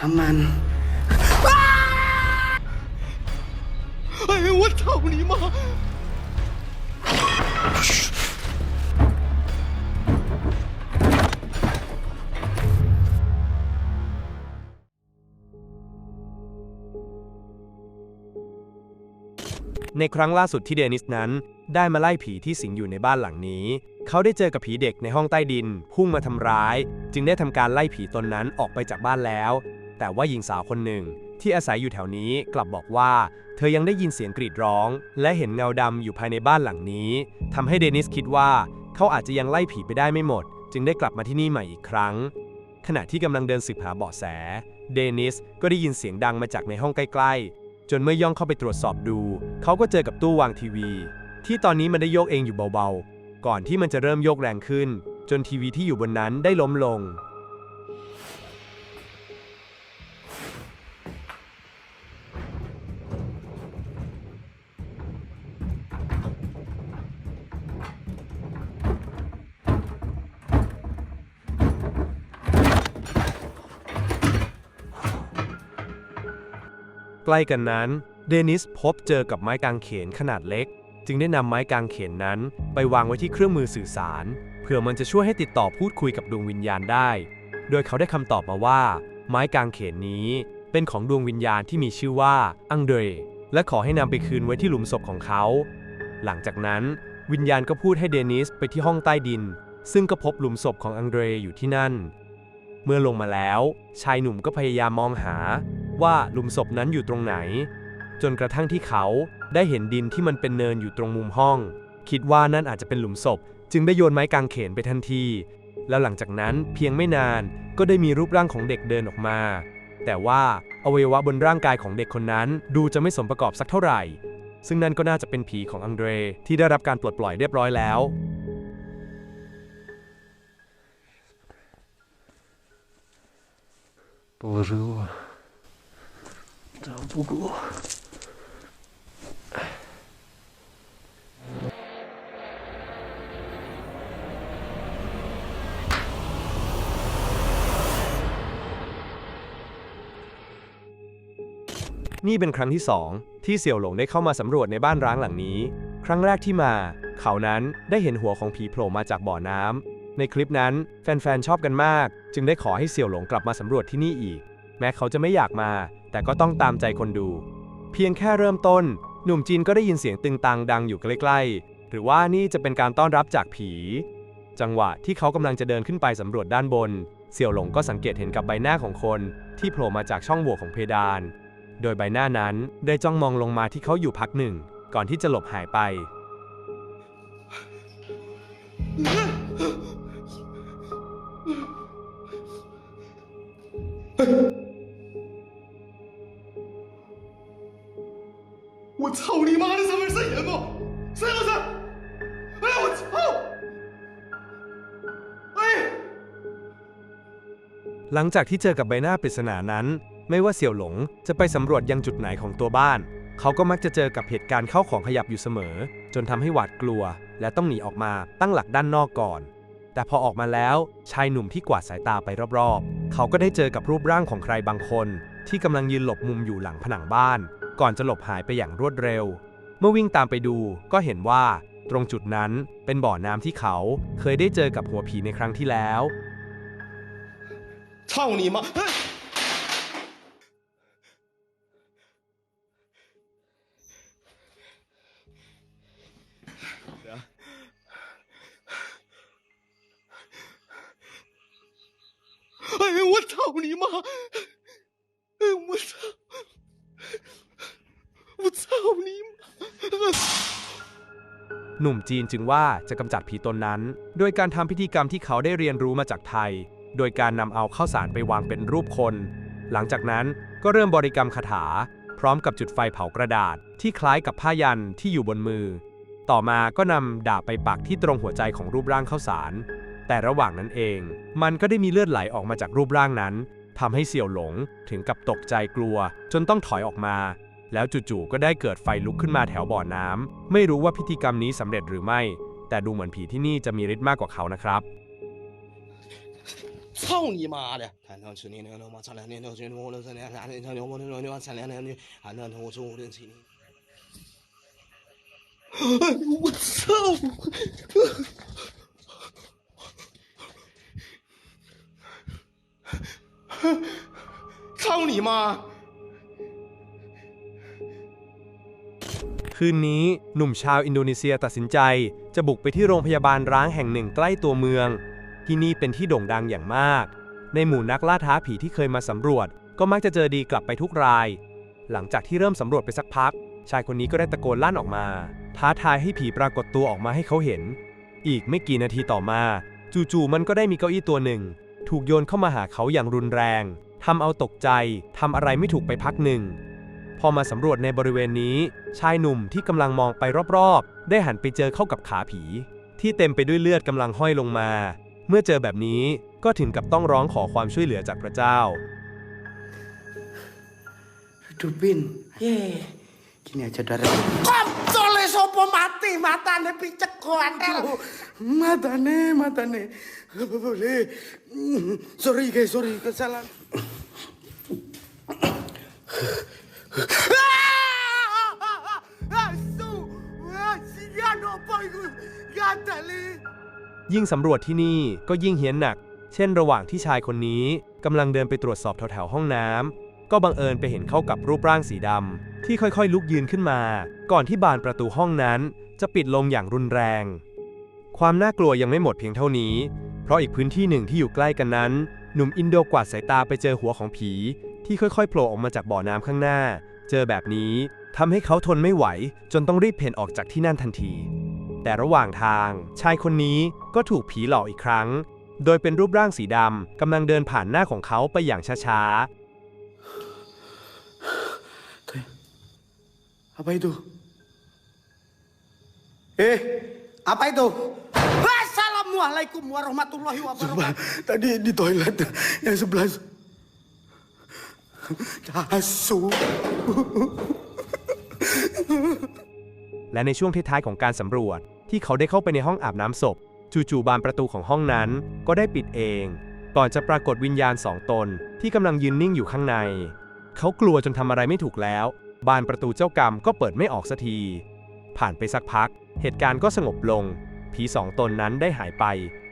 อามันไอ้วัดเในครั้งล่าสุดที่เดนิสนั้น ได้มาไล่ผีที่สิงอยู่ในบ้านหลังนี้ เขาได้เจอกับผีเด็กในห้องใต้ดิน พุ่งมาทำร้าย จึงได้ทำการไล่ผีตนนั้นออกไปจากบ้านแล้ว แต่ว่าหญิงสาวคนหนึ่งที่อาศัยอยู่แถวนี้กลับบอกว่า เธอยังได้ยินเสียงกรีดร้อง และเห็นเงาดำอยู่ภายในบ้านหลังนี้ทำให้เดนิสคิดว่าเขาอาจจะยังไล่ผีไปได้ไม่หมด จึงได้กลับมาที่นี่ใหม่อีกครั้ง ขณะที่กำลังเดินสืบหาเบาะแส เดนิสก็ได้ยินเสียงดังมาจากในห้องใกล้ๆ จนเมื่อย่องเข้าไปตรวจสอบดู เขาก็เจอกับตู้วางทีวี ที่ตอนนี้มันได้โยกเองอยู่เบาๆ ก่อนที่มันจะเริ่มโยกแรงขึ้น จนทีวีที่อยู่บนนั้นได้ล้มลง ใกล้กันนั้น เดนิสพบเจอกับไม้กางเขนขนาดเล็ก จึงได้นำไม้กางเขนนั้น ไปวางไว้ที่เครื่องมือสื่อสาร เพื่อมันจะช่วยให้ติดต่อพูดคุยกับดวงวิญญาณได้ โดยเขาได้คำตอบมาว่า ไม้กางเขนนี้เป็นของดวงวิญญาณที่มีชื่อว่าอังเดรและขอให้นำไปคืนไว้ที่หลุมศพของเขา หลังจากนั้น วิญญาณก็พูดให้เดนิสไปที่ห้องใต้ดิน ซึ่งก็พบหลุมศพของอังเดรอยู่ที่นั่น เมื่อลงมาแล้ว ชายหนุ่มก็พยายามมองหา ว่าหลุมศพนั้นอยู่ตรงไหน จนกระทั่งที่เขาได้เห็นดินที่มันเป็นเนินอยู่ตรงมุมห้อง คิดว่านั่นอาจจะเป็นหลุมศพ จึงได้โยนไม้กางเขนไปทันที แล้วหลังจากนั้นเพียงไม่นานก็ได้มีรูปร่างของเด็กเดินออกมา แต่ว่าอวัยวะบนร่างกายของเด็กคนนั้นดูจะไม่สมประกอบสักเท่าไหร่ ซึ่งนั่นก็น่าจะเป็นผีของอังเดรที่ได้รับการปลดปล่อยเรียบร้อยแล้วปวดรู้ 자, 보 고. นี่เป็นครั้งที่ 2 ที่เสี่ยวหลงได้เข้ามาสำรวจในบ้านร้างหลังนี้ ครั้งแรกที่มา เขานั้นได้เห็นหัวของผีโผล่มาจากบ่อน้ำในคลิปนั้นแฟนๆชอบกันมาก จึงได้ขอให้เสี่ยวหลงกลับมาสำรวจที่นี่อีก แม้เขาจะไม่อยากมา แต่ก็ต้องตามใจคนดู เพียงแค่เริ่มต้น หนุ่มจีนก็ได้ยินเสียงตึงตังดังอยู่ใกล้ๆ หรือว่านี่จะเป็นการต้อนรับจากผี จังหวะที่เขากำลังจะเดินขึ้นไปสำรวจด้านบน เสี่ยวหลงก็สังเกตเห็นกับใบหน้าของคน ที่โผล่มาจากช่องโหว่ของเพดาน โดยใบหน้านั้นได้จ้องมองลงมาที่เขาอยู่พักหนึ่ง ก่อนที่จะหลบหายไป 我操你妈的，上面是人吗？是不是？哎呀，我操！哎。 หลังจากที่เจอกับใบหน้าปริศนานั้น ไม่ว่าเสี่ยวหลงจะไปสำรวจยังจุดไหนของตัวบ้าน เขาก็มักจะเจอกับเหตุการณ์เข้าของขยับอยู่เสมอ จนทำให้หวาดกลัว และต้องหนีออกมาตั้งหลักด้านนอกก่อน แต่พอออกมาแล้วชายหนุ่มที่กวาดสายตาไปรอบๆ เขาก็ได้เจอกับรูปร่างของใครบางคน ที่กำลังยืนหลบมุมอยู่หลังผนังบ้าน ก่อนจะหลบหายไปอย่างรวดเร็ว เมื่อวิ่งตามไปดูก็เห็นว่า ตรงจุดนั้นเป็นบ่อน้ำที่เขาเคยได้เจอกับหัวผีในครั้งที่แล้ว 操你妈！哎哎呀！我操你妈！哎，我操！ อบนี้ หนุ่มจีนจึงว่าจะกำจัดผีตนนั้น โดยการทำพิธีกรรมที่เขาได้เรียนรู้มาจากไทย โดยการนำเอาข้าวสารไปวางเป็นรูปคน หลังจากนั้นก็เริ่มบริกรรมคาถา พร้อมกับจุดไฟเผากระดาษ ที่คล้ายกับผ้ายันที่อยู่บนมือ ต่อมาก็นำดาบไปปักที่ตรงหัวใจของรูปร่างข้าวสาร แต่ระหว่างนั้นเอง มันก็ได้มีเลือดไหลออกมาจากรูปร่างนั้นทำให้เสี่ยวหลงถึงกับตกใจกลัว จนต้องถอยออกมา แล้วจู่ๆก็ได้เกิดไฟลุกขึ้นมาแถวบ่อน้ำไม่รู้ว่าพิธีกรรมนี้สำเร็จหรือไม่ แต่ดูเหมือนผีที่นี่จะมีฤทธิ์มากกว่าเขานะครับ 操你妈的！看到吃你那他妈操两天六千多六三两三天六六六六三两两女，喊那头我说我六七年。哎，我操！操你妈！ คืนนี้หนุ่มชาวอินโดนีเซียตัดสินใจ จะบุกไปที่โรงพยาบาลร้างแห่งหนึ่งใกล้ตัวเมือง ที่นี่เป็นที่โด่งดังอย่างมาก ในหมู่นักล่าท้าผีที่เคยมาสำรวจ ก็มักจะเจอดีกลับไปทุกราย หลังจากที่เริ่มสำรวจไปสักพัก ชายคนนี้ก็ได้ตะโกนลั่นออกมา ท้าทายให้ผีปรากฏตัวออกมาให้เขาเห็น อีกไม่กี่นาทีต่อมา จู่ๆมันก็ได้มีเก้าอี้ตัวหนึ่ง ถูกโยนเข้ามาหาเขาอย่างรุนแรงทำเอาตกใจทำอะไรไม่ถูกไปพักหนึ่ง พอมาสำรวจในบริเวณนี้ ชายหนุ่มที่กำลังมองไปรอบๆ ได้หันไปเจอเข้ากับขาผี ที่เต็มไปด้วยเลือดกำลังห้อยลงมา เมื่อเจอแบบนี้ก็ถึงกับต้องร้องขอความช่วยเหลือจากพระเจ้า Hidupin. Ye. Gini aja darah. Kontole sopo mati matane picek koantel. Matane, matane. Boleh. Sorry guys, sorry kesalahan. ยิ่งสำรวจที่นี่ก็ยิ่งเฮี้ยนหนัก เช่นระหว่างที่ชายคนนี้กำลังเดินไปตรวจสอบแถวๆห้องน้ำก็บังเอิญไปเห็นเข้ากับรูปร่างสีดำที่ค่อยๆ ลุกยืนขึ้นมา ก่อนที่บานประตูห้องนั้นจะปิดลงอย่างรุนแรง ความน่ากลัวยังไม่หมดเพียงเท่านี้ เพราะอีกพื้นที่หนึ่งที่อยู่ใกล้กันนั้น หนุ่มอินโดกวาดสายตาไปเจอหัวของผี ที่ค่อยๆโผล่ออกมาจากบ่อน้ำข้างหน้า เจอแบบนี้ทำให้เขาทนไม่ไหว จนต้องรีบเพ่นออกจากที่นั่นทันที แต่ระหว่างทาง ชายคนนี้ก็ถูกผีหลอกอีกครั้ง โดยเป็นรูปร่างสีดำกำลังเดินผ่านหน้าของเขาไปอย่างช้า Apa itu? Eh, apa itu? Assalamualaikum warahmatullahi wabarakatuh. Tadi di toilet yang sebelah. Asu. ๆและในช่วงท้ายๆของการสำรวจ ที่เขาได้เข้าไปในห้องอาบน้ำศพ จู่ๆบานประตูของห้องนั้นก็ได้ปิดเอง ก่อนจะปรากฏวิญญาณสองตนที่กำลังยืนนิ่งอยู่ข้างใน เขากลัวจนทำอะไรไม่ถูกแล้ว บานประตูเจ้ากรรมก็เปิดไม่ออกสักที ผ่านไปสักพัก เหตุการณ์ก็สงบลง ผีสองตนนั้นได้หายไป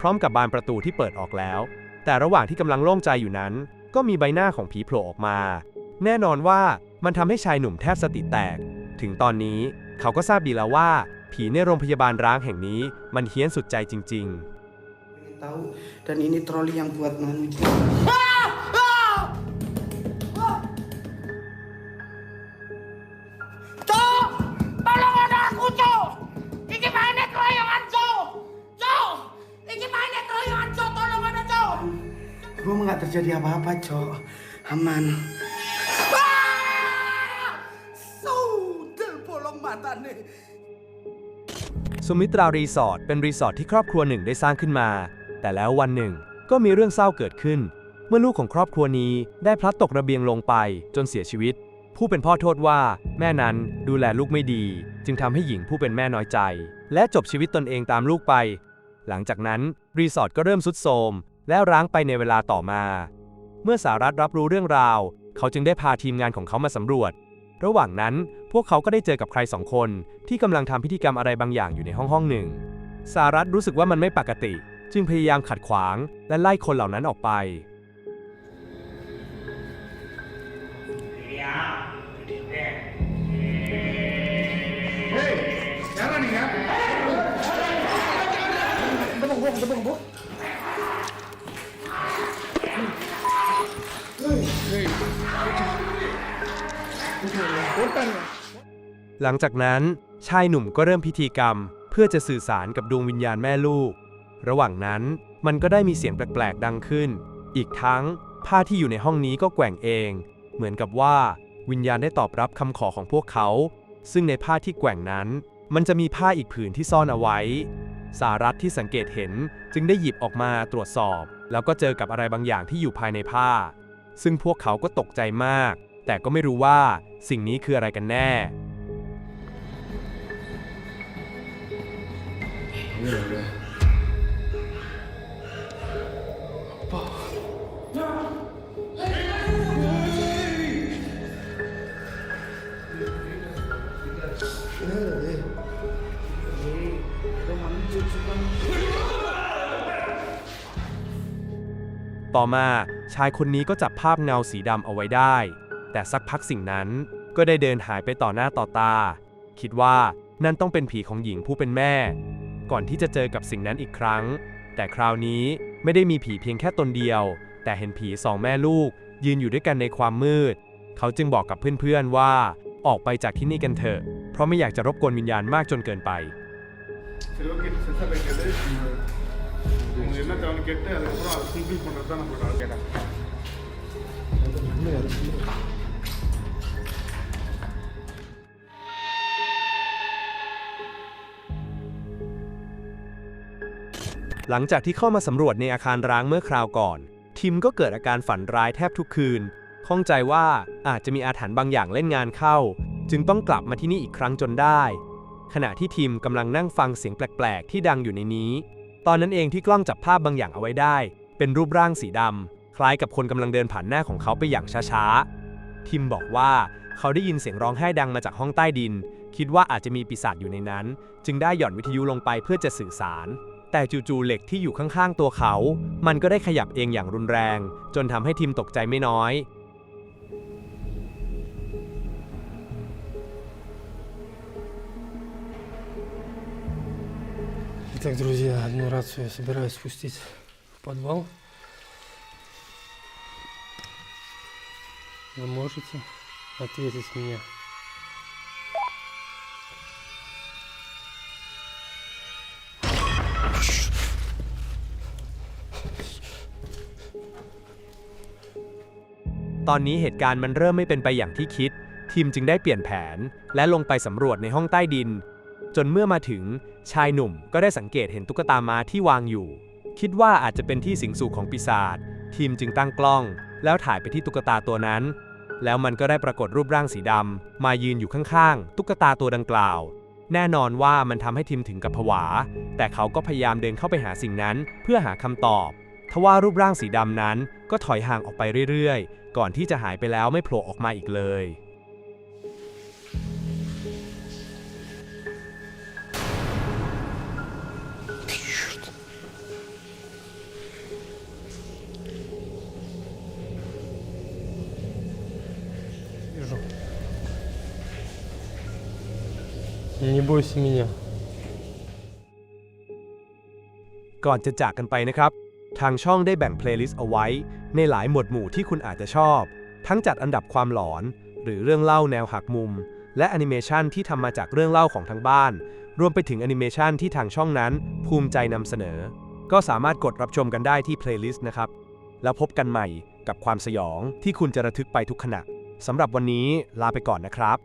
พร้อมกับบานประตูที่เปิดออกแล้ว แต่ระหว่างที่กำลังโล่งใจอยู่นั้น ก็มีใบหน้าของผีโผล่ออกมา แน่นอนว่ามันทำให้ชายหนุ่มแทบสติแตก ถึงตอนนี้เขาก็ทราบดีแล้วว่า ผีในโรงพยาบาลร้างแห่งนี้มันเฮี้ยนสุดใจจริง ๆ Tahu dan ini troli yang buat manu. Terjadi apa-apa, Cok. Aman. Ah! Sudah bolong mata nih. สุมิตรารีสอร์ทเป็นรีสอร์ทที่ครอบครัวหนึ่งได้สร้างขึ้นมา แต่แล้ววันหนึ่งก็มีเรื่องเศร้าเกิดขึ้น เมื่อลูกของครอบครัวนี้ได้พลัดตกระเบียงลงไปจนเสียชีวิต ผู้เป็นพ่อโทษว่า แม่นั้นดูแลลูกไม่ดี จึงทำให้หญิงผู้เป็นแม่น้อยใจ และจบชีวิตตนเองตามลูกไป หลังจากนั้นรีสอร์ทก็เริ่มสุดโทรม และร้างไปในเวลาต่อมา เมื่อสารัฐรับรู้เรื่องราว เขาจึงได้พาทีมงานของเขามาสำรวจ ระหว่างนั้นพวกเขาก็ได้เจอกับใครสองคนที่กำลังทำพิธีกรรมอะไรบางอย่างอยู่ในห้องห้องหนึ่งสารัฐรู้สึกว่ามันไม่ปกติ จึงพยายามขัดขวางและไล่คนเหล่านั้นออกไป หลังจากนั้นชายหนุ่มก็เริ่มพิธีกรรม เพื่อจะสื่อสารกับดวงวิญญาณแม่ลูก ระหว่างนั้นมันก็ได้มีเสียงแปลกๆดังขึ้น อีกทั้งผ้าที่อยู่ในห้องนี้ก็แกว่งเอง เหมือนกับว่าวิญญาณได้ตอบรับคำขอของพวกเขา ซึ่งในผ้าที่แกว่งนั้น มันจะมีผ้าอีกผืนที่ซ่อนเอาไว้ สารัตที่สังเกตเห็นจึงได้หยิบออกมาตรวจสอบ แล้วก็เจอกับอะไรบางอย่างที่อยู่ภายในผ้า ซึ่งพวกเขาก็ตกใจมาก แต่ก็ไม่รู้ว่าสิ่งนี้คืออะไรกันแน่ ต่อมาชายคนนี้ก็จับภาพเงาสีดำเอาไว้ได้ แต่สักพักสิ่งนั้นก็ได้เดินหายไปต่อหน้าต่อตา คิดว่านั่นต้องเป็นผีของหญิงผู้เป็นแม่ ก่อนที่จะเจอกับสิ่งนั้นอีกครั้ง แต่คราวนี้ไม่ได้มีผีเพียงแค่ตนเดียว แต่เห็นผีสองแม่ลูก ยืนอยู่ด้วยกันในความมืด เขาจึงบอกกับเพื่อนๆว่าออกไปจากที่นี่กันเถอะ เพราะไม่อยากจะรบกวนวิญญาณมากจนเกินไป சரி okay sensor வைக்கிறது அவங்க என்ன தேவைன்னு கேட்டு அதுக்கப்புறம் அதை ஃபுல்ஃபில் பண்ணுறது தான் நம்மளோட கேட்டேன் หลังจากที่เข้ามาสำรวจในอาคารร้างเมื่อคราวก่อน ทิมก็เกิดอาการฝันร้ายแทบทุกคืน ข้องใจว่าอาจจะมีอาถรรพ์บางอย่างเล่นงานเข้า จึงต้องกลับมาที่นี่อีกครั้งจนได้ ขณะที่ทิมกำลังนั่งฟังเสียงแปลก ๆ ที่ดังอยู่ในนี้ ตอนนั้นเองที่กล้องจับภาพบางอย่างเอาไว้ได้ เป็นรูปร่างสีดำคล้ายกับคนกำลังเดินผ่านหน้าของเขาไปอย่างช้าๆ ทิมบอกว่าเขาได้ยินเสียงร้องไห้ดังมาจากห้องใต้ดิน คิดว่าอาจจะมีปีศาจอยู่ในนั้น จึงได้หย่อนวิทยุลงไปเพื่อจะสื่อสาร แต่จู่ๆเหล็กที่อยู่ข้างๆตัวเขา มันก็ได้ขยับเองอย่างรุนแรง จนทำให้ทิมตกใจไม่น้อย Итак, друзья, одну рацию я собираюсь спустить в подвал. Вы можете ответить мне? " ตอนนี้เหตุการณ์มันเริ่มไม่เป็นไปอย่างที่คิด ทีมจึงได้เปลี่ยนแผน และลงไปสำรวจในห้องใต้ดิน จนเมื่อมาถึงชายหนุ่มก็ได้สังเกตเห็นตุ๊กตาม้าที่วางอยู่ คิดว่าอาจจะเป็นที่สิงสู่ของปีศาจทีมจึงตั้งกล้อง แล้วถ่ายไปที่ตุ๊กตาตัวนั้น แล้วมันก็ได้ปรากฏรูปร่างสีดำมายืนอยู่ข้างๆตุ๊กตาตัวดังกล่าว แน่นอนว่ามันทำให้ทีมถึงกับผวา แต่เขาก็พยายามเดินเข้าไปหาสิ่งนั้นเพื่อหาคำตอบ ทว่ารูปร่างสีดำนั้นก็ถอยห่างออกไปเรื่อยๆ ก่อนที่จะหายไปแล้วไม่โผล่ออกมาอีกเลย Вижу. Не бойся меня. ก่อนจะจากกันไปนะครับ ทางช่องได้แบ่งเพลย์ลิสต์เอาไว้ ในหลายหมวดหมู่ที่คุณอาจจะชอบ ทั้งจัดอันดับความหลอน หรือเรื่องเล่าแนวหักมุม และแอนิเมชันที่ทำมาจากเรื่องเล่าของทางบ้าน รวมไปถึงแอนิเมชันที่ทางช่องนั้นภูมิใจนำเสนอ ก็สามารถกดรับชมกันได้ที่เพลย์ลิสต์นะครับ แล้วพบกันใหม่กับความสยองที่คุณจะระทึกไปทุกขณะสำหรับวันนี้ลาไปก่อนนะครับ